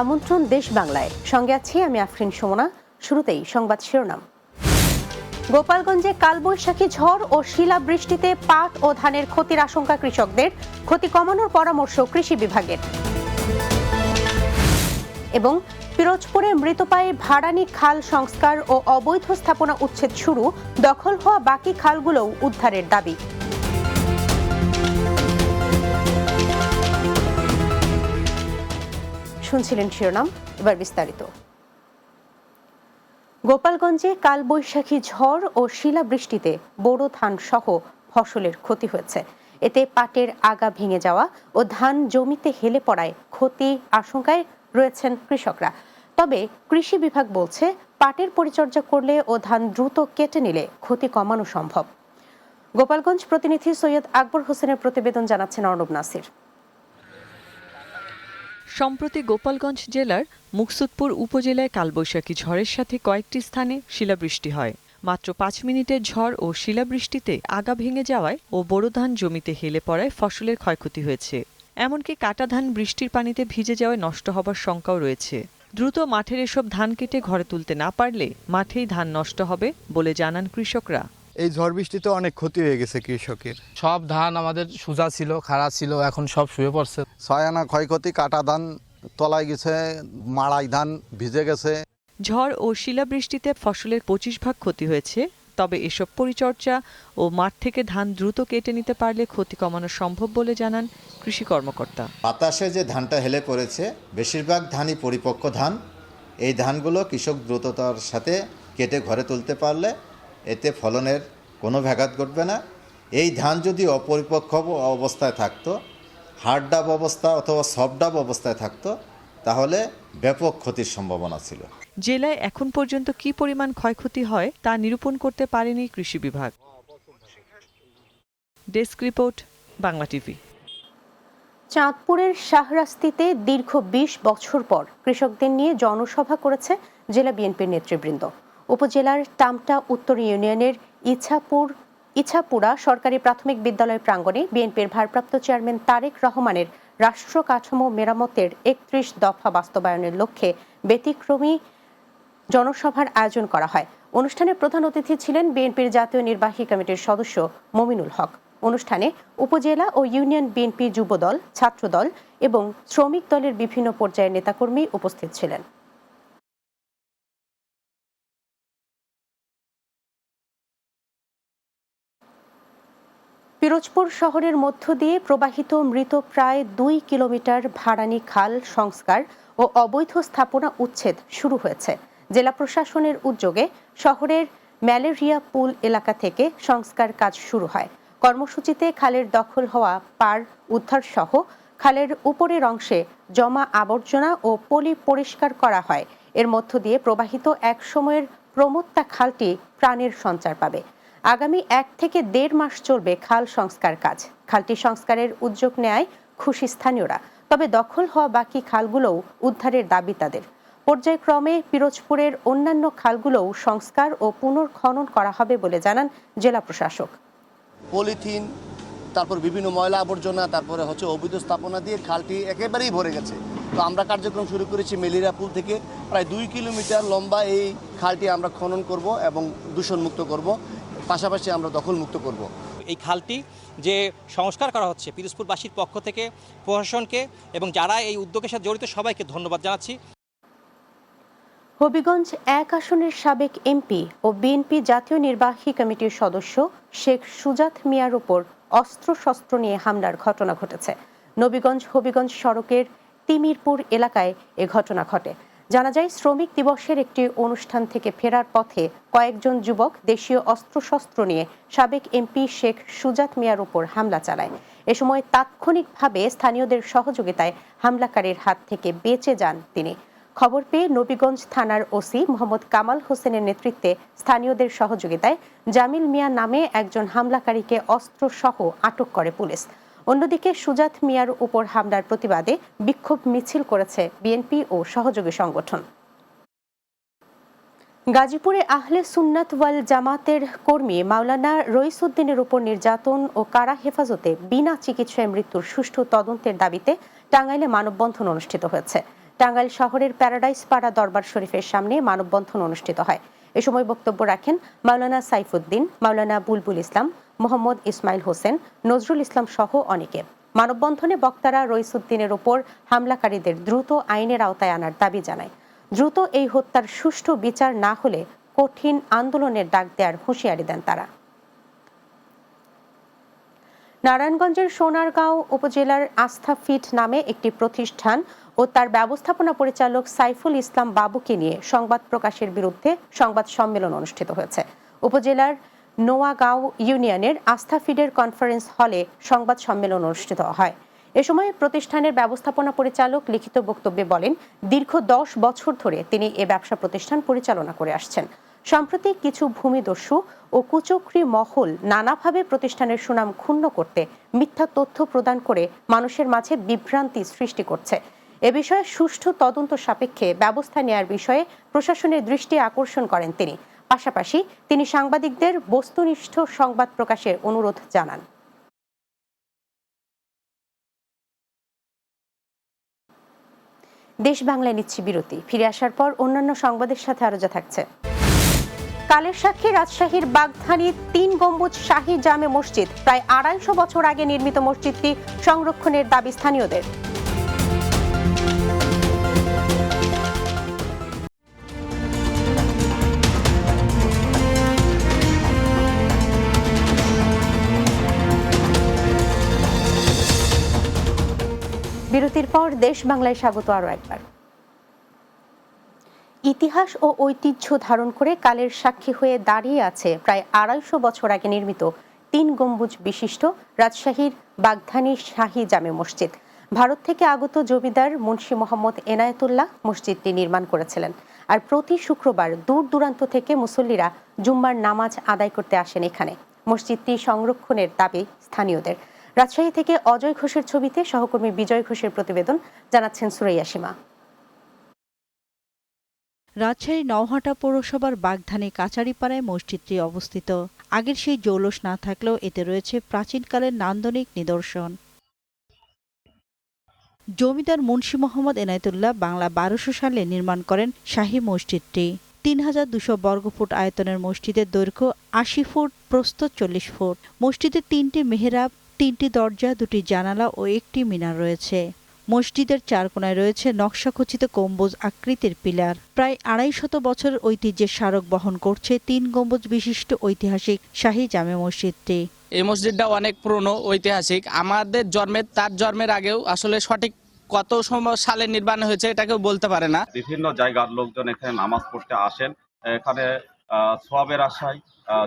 আমন্ত্রণ দেশ বাংলায়। সঙ্গে আছি আমি আফরিন সুমনা। শুরুতেই সংবাদ শিরোনাম। গোপালগঞ্জে কালবৈশাখী ঝড় ও শিলাবৃষ্টিতে পাট ও ধানের ক্ষতির আশঙ্কা কৃষকদের। ক্ষতি কমানোর পরামর্শ কৃষি বিভাগের। এবং পিরোজপুরে মৃতপায়ে ভাড়ানি খাল সংস্কার ও অবৈধ স্থাপনা উচ্ছেদ শুরু। দখল হওয়া বাকি খালগুলোও উদ্ধারের দাবি। শুনছিলেন শিরোনাম, এবার বিস্তারিত। গোপালগঞ্জে কালবৈশাখী ঝড় ও শিলাবৃষ্টিতে বোরো ধান সহ ফসলের ক্ষতি হয়েছে। এতে পাটের আগা ভেঙে যাওয়া ও ধান জমিতে হেলে পড়ায় ক্ষতি আশঙ্কায় রয়েছেন কৃষকরা। তবে কৃষি বিভাগ বলছে, পাটের পরিচর্যা করলে ও ধান দ্রুত কেটে নিলে ক্ষতি কমানো সম্ভব। গোপালগঞ্জ প্রতিনিধি সৈয়দ আকবর হোসেনের প্রতিবেদন জানাচ্ছেন অর্ণব নাসির। সম্প্রতি গোপালগঞ্জ জেলার মুকসুদপুর উপজেলায় কালবৈশাখী ঝড়ের সাথে কয়েকটি স্থানে শিলাবৃষ্টি হয়। মাত্র পাঁচ মিনিটের ঝড় ও শিলাবৃষ্টিতে আগা ভেঙে যাওয়ায় ও বোরো ধান জমিতে হেলে পড়ায় ফসলের ক্ষয়ক্ষতি হয়েছে। এমনকি কাটা ধান বৃষ্টির পানিতে ভিজে যাওয়ায় নষ্ট হবার শঙ্কাও রয়েছে। দ্রুত মাঠের এসব ধান কেটে ঘরে তুলতে না পারলে মাঠেই ধান নষ্ট হবে বলে জানান কৃষকরা। এই ঝড় বৃষ্টিতে অনেক ক্ষতি হয়ে গেছে কৃষকের। সব ধান আমাদের সোজা ছিল খাড়া ছিল এখন সব শুয়ে পড়ছে। ছয় আনা ক্ষয়ক্ষতি কাটা ধান তলায় গেছে মাড়াই ধান ভিজে গেছে। ঝড় ও শিলাবৃষ্টিতে ফসলের পঁচিশ ভাগ ক্ষতি হয়েছে তবে এসব পরিচর্যা ও মাঠ থেকে ধান দ্রুত কেটে নিতে পারলে ক্ষতি কমানো সম্ভব বলে জানান কৃষি কর্মকর্তা। বাতাসে যে ধানটা হেলে পড়েছে বেশিরভাগ ধানই পরিপক্ক ধান। এই ধানগুলো কৃষক দ্রুততার সাথে কেটে ঘরে তুলতে পারলে এতে ফলনের কোনো ব্যাঘাত ঘটবে না। এই ধান যদি অপরিপক্ক অবস্থায় থাকতো হার্ড ডাব অবস্থা অথবা সফট ডাব অবস্থায় থাকতো তাহলে ব্যাপক ক্ষতির সম্ভাবনা ছিল। জেলায় এখন পর্যন্ত কি পরিমাণ ক্ষয়ক্ষতি হয় তা নিরূপণ করতে পারেনি কৃষি বিভাগ। Desk report Bangla TV. চাঁদপুরের শাহরাস্তিতে দীর্ঘ বিশ বছর পর কৃষকদের নিয়ে জনসভা করেছে জেলা বিএনপির নেতৃবৃন্দ। উপজেলার টামটা উত্তর ইউনিয়নের ইছাপুর, ইছাপুরা সরকারি প্রাথমিক বিদ্যালয় প্রাঙ্গণে বিএনপির ভারপ্রাপ্ত চেয়ারম্যান তারেক রহমানের রাষ্ট্র কাঠামো মেরামতের একত্রিশ দফা বাস্তবায়নের লক্ষ্যে ব্যতিক্রমী জনসভার আয়োজন করা হয়। অনুষ্ঠানে প্রধান অতিথি ছিলেন বিএনপির জাতীয় নির্বাহী কমিটির সদস্য মমিনুল হক। অনুষ্ঠানে উপজেলা ও ইউনিয়ন বিএনপি যুবদল, ছাত্রদল এবং শ্রমিক দলের বিভিন্ন পর্যায়ের নেতাকর্মী উপস্থিত ছিলেন। পিরোজপুর শহরের মধ্য দিয়ে প্রবাহিত মৃত প্রায় দুই কিলোমিটার ভাড়ানি খাল সংস্কার ও অবৈধ স্থাপনা উচ্ছেদ শুরু হয়েছে। জেলা প্রশাসনের উদ্যোগে শহরের ম্যালেরিয়া পুল এলাকা থেকে সংস্কার কাজ শুরু হয়। কর্মসূচিতে খালের দখল হওয়া পার উদ্ধার সহ খালের উপরের অংশে জমা আবর্জনা ও পলি পরিষ্কার করা হয়। এর মধ্য দিয়ে প্রবাহিত এক সময়ের প্রমত্তা খালটি প্রাণের সঞ্চার পাবে। আগামী এক থেকে দেড় মাস চলবে খাল সংস্কার কাজ। খালটি সংস্কারের উদ্যোগ নেয় খুশি স্থানীয়রা। তবে দখল হওয়া বাকি খালগুলোও উদ্ধারের দাবি তাদের। পর্যায়ক্রমে পিরোজপুরের অন্যান্য খালগুলোও সংস্কার ও পুনর্খনন করা হবে বলে জানান জেলা প্রশাসক। পলিথিন, তারপর বিভিন্ন ময়লা আবর্জনা, তারপরে হচ্ছে অবৈধ স্থাপনা দিয়ে খালটি একেবারেই ভরে গেছে। তো আমরা কার্যক্রম শুরু করেছি মেলিরা পুল থেকে। প্রায় দুই কিলোমিটার লম্বা এই খালটি আমরা খনন করব এবং দূষণমুক্ত করব। পাশাপাশি আমরা দখলমুক্ত করব। এই খালটি যে সংস্কার করা হচ্ছে পিরোজপুরবাসীর পক্ষ থেকে প্রশাসনকে এবং যারা এই উদ্যোগের সাথে জড়িত সবাইকে ধন্যবাদ জানাচ্ছি। হবিগঞ্জ এক আসনের সাবেক এমপি ও বিএনপি জাতীয় নির্বাহী কমিটির সদস্য শেখ সুজাত মিয়ার উপর অস্ত্রশস্ত্র নিয়ে হামলার ঘটনা ঘটেছে। নবীগঞ্জ হবিগঞ্জ সড়কের তিমিরপুর এলাকায় এ ঘটনা ঘটে। জানা যায়, শ্রমিক দিবসের একটি অনুষ্ঠান থেকে ফেরার পথে কয়েকজন যুবক দেশীয় অস্ত্রশস্ত্র নিয়ে সাবেক এমপি শেখ সুজাত মিয়ার উপর হামলা চালায়। এ সময় তাৎক্ষণিকভাবে স্থানীয়দের সহযোগিতায় হামলাকারীর হাত থেকে বেঁচে যান তিনি। খবর পেয়ে নবীগঞ্জ থানার ওসি মোহাম্মদ কামাল হোসেনের নেতৃত্বে স্থানীয়দের সহযোগিতায় জামিল মিয়া নামে একজন হামলাকারীকে অস্ত্র সহ আটক করে পুলিশ। অন্যদিকে সুজাত মিয়ার উপর হামলার প্রতিবাদে বিক্ষোভ মিছিল করেছে বিএনপি ও সহযোগী সংগঠন। গাজীপুরে আহলে সুন্নাত ওয়াল জামাতের কর্মী মাওলানা রইসুদ্দিনের উপর নির্যাতন ও কারা হেফাজতে বিনা চিকিৎসায় মৃত্যুর সুষ্ঠু তদন্তের দাবিতে টাঙ্গাইলে মানববন্ধন অনুষ্ঠিত হয়েছে। টাঙ্গাইল শহরের প্যারাডাইস পাড়া দরবার শরীফের সামনে মানববন্ধন অনুষ্ঠিত হয়। এ সময় বক্তব্য রাখেন মাওলানা সাইফুদ্দিন, মাওলানা বুলবুল ইসলাম মোহাম্মদ ইসমাইল হোসেন, নজরুল ইসলাম সহ অনেকে। মানববন্ধনে বক্তারা রইসুদ্দিনের ওপর হামলাকারীদের দ্রুত আইনের আওতায় আনার দাবি জানায়। দ্রুত এই হত্যার সুষ্ঠু বিচার না হলে কঠিন আন্দোলনের ডাক দেওয়ার হুঁশিয়ারি দেন তারা। নারায়ণগঞ্জের সোনারগাঁও উপজেলার আস্থা ফিট নামে একটি প্রতিষ্ঠান ও তার ব্যবস্থাপনা পরিচালক সাইফুল ইসলাম বাবুকে নিয়ে সংবাদ প্রকাশের বিরুদ্ধে সংবাদ সম্মেলন অনুষ্ঠিত হয়েছে। উপজেলার নোয়াগাঁও ইউনিয়নের আস্থা ফিডের কনফারেন্স হলে সংবাদ সম্মেলন অনুষ্ঠিত হয়। এ সময় প্রতিষ্ঠানের ব্যবস্থাপনা পরিচালক লিখিত বক্তব্যে বলেন, দীর্ঘ দশ বছর ধরে তিনি এ ব্যবসা প্রতিষ্ঠান পরিচালনা করে আসছেন। সম্প্রতি কিছু ভূমিদস্যু ও কুচক্রী মহল নানাভাবে প্রতিষ্ঠানের সুনাম ক্ষুণ্ণ করতে মিথ্যা তথ্য প্রদান করে মানুষের মাঝে বিভ্রান্তি সৃষ্টি করছে। এ বিষয়ে সুষ্ঠু তদন্ত সাপেক্ষে ব্যবস্থা নেয়ার বিষয়ে প্রশাসনের দৃষ্টি আকর্ষণ করেন তিনি। পাশাপাশি তিনি সাংবাদিকদের বস্তুনিষ্ঠ সংবাদ প্রকাশের অনুরোধ জানান। দেশ বাংলায় নিচ্ছি বিরতি। ফিরে আসার পর অন্যান্য সংবাদের সাথে আরও যা থাকছে। কালের সাক্ষী রাজশাহীর বাগধানী তিন গম্বুজ শাহী জামে মসজিদ প্রায় আড়াইশো বছর আগে নির্মিত মসজিদটি সংরক্ষণের দাবি স্থানীয়দের। বিরতির পর দেশ বাংলায় স্বাগত আরও একবার। ইতিহাস ও ঐতিহ্য ধারণ করে কালের সাক্ষী হয়ে দাঁড়িয়ে আছে প্রায় আড়াইশো বছর আগে নির্মিত তিন গম্বুজ বিশিষ্ট রাজশাহীর বাগধানী শাহী জামে মসজিদ। ভারত থেকে আগত জমিদার মুন্সি মোহাম্মদ এনায়েতুল্লাহ মসজিদটি নির্মাণ করেছিলেন। আর প্রতি শুক্রবার দূর দূরান্ত থেকে মুসল্লিরা জুম্মার নামাজ আদায় করতে আসেন এখানে। মসজিদটি সংরক্ষণের দাবি স্থানীয়দের। রাজশাহী থেকে অজয় ঘোষের ছবিতে সহকর্মী বিজয় ঘোষের প্রতিবেদন জানাচ্ছেন সুরাইয়া সীমা। রাজশাহী নওহাটা পৌরসভার বাগধানী কাচারিপাড়ায় মসজিদটি অবস্থিত। আগের সেই জৌলস না থাকলেও এতে রয়েছে প্রাচীনকালের নান্দনিক নিদর্শন। জমিদার মুন্সি মোহাম্মদ এনায়েতুল্লাহ বাংলা বারোশো সালে নির্মাণ করেন শাহী মসজিদটি। তিন হাজার দুশো বর্গফুট আয়তনের মসজিদের দৈর্ঘ্য আশি ফুট, প্রস্থ চল্লিশ ফুট। মসজিদের তিনটি মেহরাব তিনটি দরজা দুটি জানালা ও একটি মিনার রয়েছে। মসজিদের চার কোনায় রয়েছে নকশাখচিত গম্বুজ আকৃতির পিলার। প্রায় আড়াই শত বছর ঐতিহ্যের স্মারক বহন করছে তিন গম্বুজ বিশিষ্ট ঐতিহাসিক শাহী জামে মসজিদটি। এই মসজিদটা অনেক পুরনো ঐতিহাসিক। আমাদের জন্মের তার জন্মের আগেও আসলে সঠিক কত সময় সালে নির্মাণ হয়েছে এটাকেও বলতে পারে না। বিভিন্ন জায়গার লোকজন এখানে নামাজ পড়তে আসেন। এখানে সোয়াবের আশায়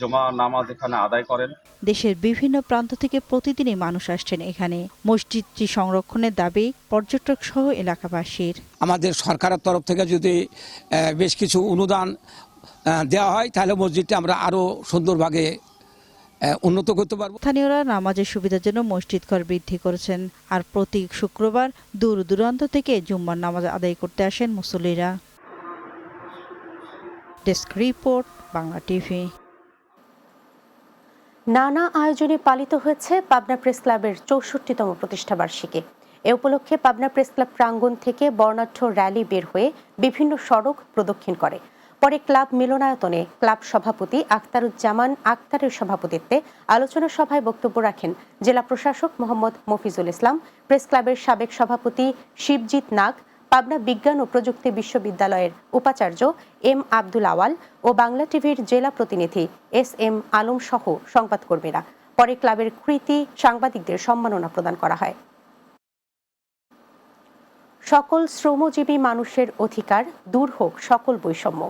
জমা নামাজ এখানে আদায় করেন। দেশের বিভিন্ন প্রান্ত থেকে প্রতিদিনই মানুষ আসছেন এখানে। মসজিদটি সংরক্ষণের দাবি পর্যটক সহ এলাকাবাসীর। আমাদের সরকারের তরফ থেকে যদি বেশ কিছু অনুদান আহ, দেওয়া হয় তাহলে মসজিদটা আমরা আরও সুন্দরভাবে আহ, উন্নত করতে পারব। স্থানীয়রা নামাজের সুবিধার জন্য মসজিদ ঘর বৃদ্ধি করেছেন। আর প্রতি শুক্রবার দূর দূরান্ত থেকে জুম্মার নামাজ আদায় করতে আসেন মুসল্লিরা। Desk report, Bangla TV. নানা আয়োজনে পালিত হয়েছে পাবনা প্রেস ক্লাবের চৌষট্টিতম প্রতিষ্ঠা বার্ষিকী। এ উপলক্ষে পাবনা প্রেস ক্লাব প্রাঙ্গণ থেকে বর্ণাঢ্য র্যালি বের হয়ে বিভিন্ন সড়ক প্রদক্ষিণ করে। পরে ক্লাব মিলনায়তনে ক্লাব সভাপতি আখতারুজ্জামান আক্তারের সভাপতিত্বে আলোচনা সভায় বক্তব্য রাখেন জেলা প্রশাসক মোহাম্মদ মফিজুল ইসলাম, প্রেস ক্লাবের সাবেক সভাপতি শিবজিৎ নাগ পাবনা বিজ্ঞান ও প্রযুক্তি বিশ্ববিদ্যালয়ের উপাচার্য এম আব্দুল আওয়াল ও বাংলা টিভির জেলা প্রতিনিধি এস এম আলম সহ সংবাদকর্মীরা। পরে ক্লাবের কৃতি সাংবাদিকদের সম্মাননা প্রদান করা হয়। সকল শ্রমজীবী মানুষের অধিকার দূর হোক সকল বৈষম্য।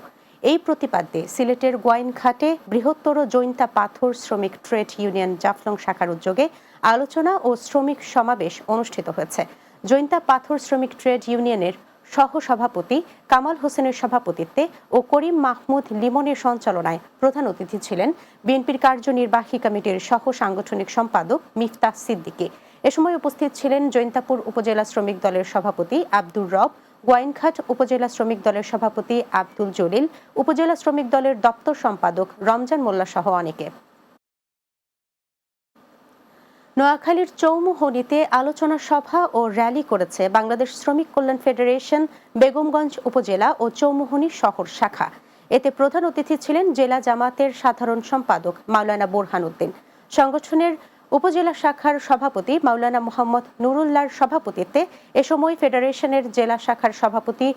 এই প্রতিপাদ্যে সিলেটের গোয়াইনঘাটে বৃহত্তর জৈন্তা পাথর শ্রমিক ট্রেড ইউনিয়ন জাফলং শাখার উদ্যোগে আলোচনা ও শ্রমিক সমাবেশ অনুষ্ঠিত হয়েছে। জৈন্তা পাথর শ্রমিক ট্রেড ইউনিয়নের সহ সভাপতি কামাল হোসেনের সভাপতিত্বে ও করিম মাহমুদ লিমনের সঞ্চালনায় প্রধান অতিথি ছিলেন বিএনপির কার্যনির্বাহী কমিটির সহ সাংগঠনিক সম্পাদক মিফতাহ সিদ্দিকী। এ সময় উপস্থিত ছিলেন জৈন্তাপুর উপজেলা শ্রমিক দলের সভাপতি আব্দুর রব, গোয়াইনঘাট উপজেলা শ্রমিক দলের সভাপতি আব্দুল জলিল, উপজেলা শ্রমিক দলের দপ্তর সম্পাদক রমজান মোল্লা সহ অনেকে। নোয়াখালীর চৌমুহনীতে আলোচনা সভা ও র্যালি করেছে বাংলাদেশ শ্রমিক কল্যাণ ফেডারেশন, বেগমগঞ্জ উপজেলা ও চৌমুহনী শহর শাখা। এতে প্রধান অতিথি ছিলেন জেলা জামাতের সাধারণ সম্পাদক মাওলানা বোরহান উদ্দিন। সংগঠনের উপজেলা শাখার সভাপতি মাওলানা মোহাম্মদ নুরুল্লাহর সভাপতিত্বে এ সময় ফেডারেশনের জেলা শাখার সভাপতি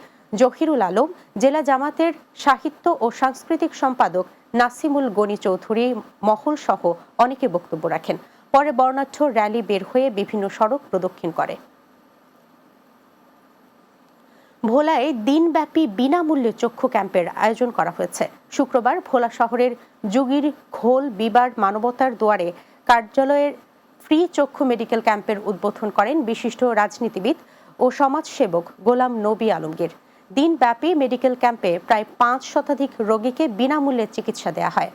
জহিরুল আলম, জেলা জামাতের সাহিত্য ও সাংস্কৃতিক সম্পাদক নাসিমুল গনি চৌধুরী মহল সহ অনেকে বক্তব্য রাখেন। পরে বর্ণাঢ্য র্যালি বের হয়ে বিভিন্ন সড়ক প্রদক্ষিণ করে। ভোলায় দিনব্যাপী বিনামূল্যে চক্ষু ক্যাম্পের আয়োজন করা হয়েছে। শুক্রবার ভোলা শহরের যুগির ঘোল বিবার মানবতার দুয়ারে কার্যালয়ের ফ্রি চক্ষু মেডিকেল ক্যাম্পের উদ্বোধন করেন বিশিষ্ট রাজনীতিবিদ ও সমাজসেবক গোলাম নবী আলমগীর। দিনব্যাপী মেডিকেল ক্যাম্পে প্রায় পাঁচ শতাধিক রোগীকে বিনামূল্যে চিকিৎসা দেওয়া হয়।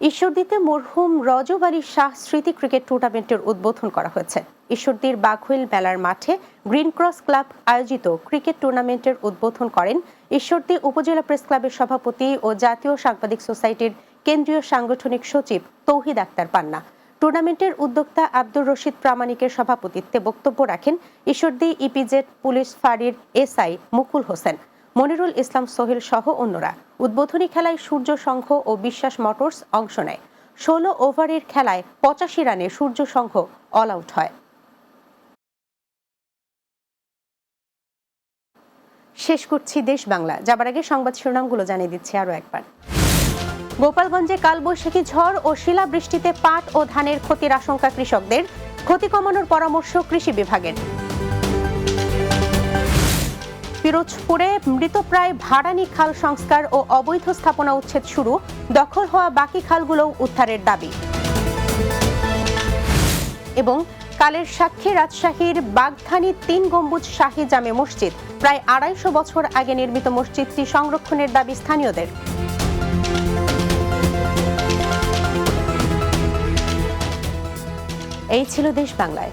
ঈশ্বরদীতে মরহুম রজব আলী শাহ স্মৃতি ক্রিকেট টুর্নামেন্টের উদ্বোধন করা হয়েছে। ঈশ্বরদীর বাঘহুইল মেলার মাঠে গ্রিন ক্রস ক্লাব আয়োজিত ক্রিকেট টুর্নামেন্টের উদ্বোধন করেন ঈশ্বরদী উপজেলা প্রেস ক্লাবের সভাপতি ও জাতীয় সাংবাদিক সোসাইটির কেন্দ্রীয় সাংগঠনিক সচিব তৌহিদ আক্তার পান্না। টুর্নামেন্টের উদ্যোক্তা আব্দুর রশিদ প্রামাণিকের সভাপতিত্বে বক্তব্য রাখেন ঈশ্বরদী ইপিজেড পুলিশ ফাঁড়ির এসআই মুকুল হোসেন। মনিরুল ইসলাম সোহেল সহ অন্যরা উদ্বোধনী খেলায় সূর্য সংঘ ও বিশ্বাস মোটরস অংশ নেয়। ষোলো ওভারের খেলায় পঁচাশি রানে সূর্য সংঘ অল আউট হয়। শেষ করছি দেশ বাংলা। যাবার আগে সংবাদ শিরোনামগুলো জানিয়ে দিচ্ছি আরও একবার। গোপালগঞ্জে কালবৈশাখী ঝড় ও শিলাবৃষ্টিতে পাট ও ধানের ক্ষতির আশঙ্কা কৃষকদের। ক্ষতি কমানোর পরামর্শ কৃষি বিভাগের। পিরোজপুরে মৃতপ্রায় ভাড়ানি খাল সংস্কার ও অবৈধ স্থাপনা উচ্ছেদ শুরু, দখল হওয়া বাকি খালগুলোও উদ্ধারের দাবি। এবং কালের সাক্ষী রাজশাহীর বাগধানী তিন গম্বুজ শাহী জামে মসজিদ, প্রায় আড়াইশো বছর আগে নির্মিত মসজিদটি সংরক্ষণের দাবি স্থানীয়দের। এই ছিল দেশ বাংলায়।